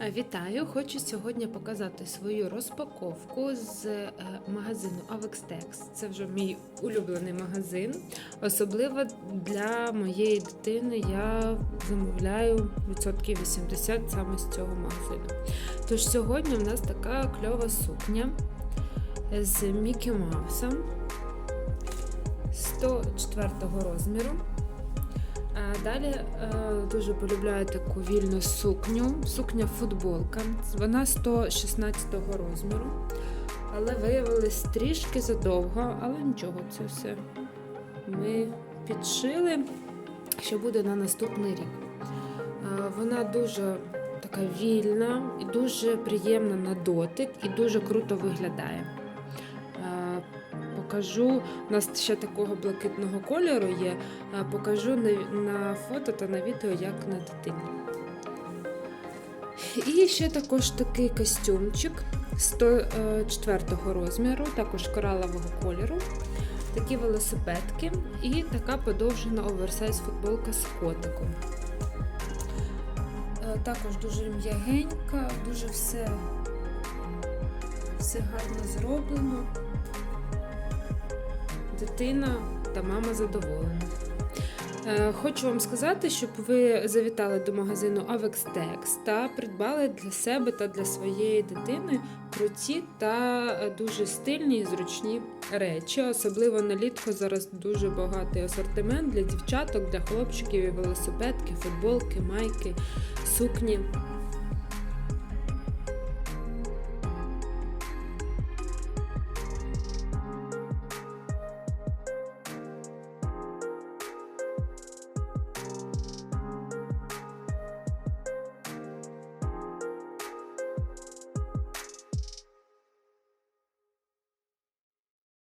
Е, Вітаю! Хочу сьогодні показати свою розпаковку з е, магазину Avextex. Це вже мій улюблений магазин. Особливо для моєї дитини я замовляю відсотків 80 саме з цього магазину. Тож сьогодні в нас така кльова сукня з Мікі Маусом 104 розміру. А Далі е, дуже полюбляю таку вільну сукню. Сукня футболка. Вона 116 розміру. Але виявилось трішки задовго, але нічого, це все ми підшили, що буде на наступний рік. Е, Вона дуже така вільна і дуже приємна на дотик і дуже круто виглядає. Е, Покажу, у нас ще такого блакитного кольору є. Е, Покажу на, фото та на відео, як на дитині. І ще також такий костюмчик 104 розміру, також коралового кольору. Такі велосипедки і така подовжена оверсайз футболка з котиком. Е, Також дуже м'ягенька, дуже все, все гарно зроблено дитина та мама задоволені. Е, Хочу вам сказати, щоб ви завітали до магазину Avextex та придбали для себе та для своєї дитини круті та е, дуже стильні і зручні речі. Особливо на літко зараз дуже багатий асортимент для дівчаток, для хлопчиків, і велосипедки, футболки, майки, сукні.